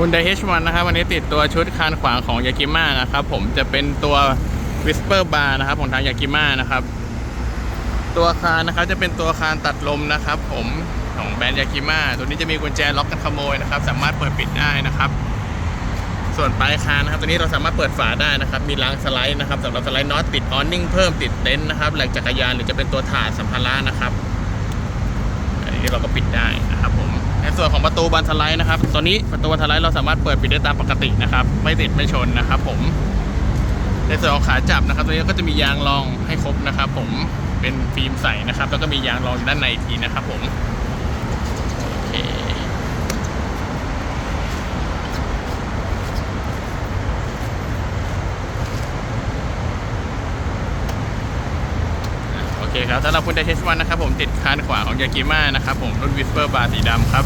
คุณไดเฮชวันนะครับ วันนี้ติดตัวชุดคานขวางของยากิม่านะครับ ผมจะเป็นตัว Whisper Bar นะครับ ของทางยากิม่านะครับ ตัวคานนะครับจะเป็นตัวคานตัดลมนะครับ ผมของแบรนด์ยากิม่าตัวนี้จะมีกุญแจล็อกกันขโมยนะครับ สามารถเปิดปิดได้นะครับ ส่วนปลายคานนะครับ ตัวนี้เราสามารถเปิดฝาได้นะครับ มีรางสไลด์นะครับสำหรับสไลด์น็อตติดออนนิ่งเพิ่มติดเต็นท์นะครับแหลกจักรยานหรือจะเป็นตัวถาดสัมภาระนะครับ อันนี้เราก็ปิดได้นะครับผม ส่วนของประตูบานสไลด์นะครับ ตัวนี้ประตูบานสไลด์เราสามารถเปิดปิดได้ตามปกตินะครับ ไม่ติดไม่ชนนะครับผม ในส่วนของขาจับนะครับ ตัวนี้ก็จะมียางรองให้ครบนะครับ ผมเป็นฟิล์มใสนะครับ แล้วก็มียางรองอยู่ด้านในทีนะครับ ผมโอเคโอเคครับสำหรับคุณไดเทสวันนะครับผมติดคานขวาของยากิม่านะครับผมรุ่นวิสเปอร์บาร์สีดำครับ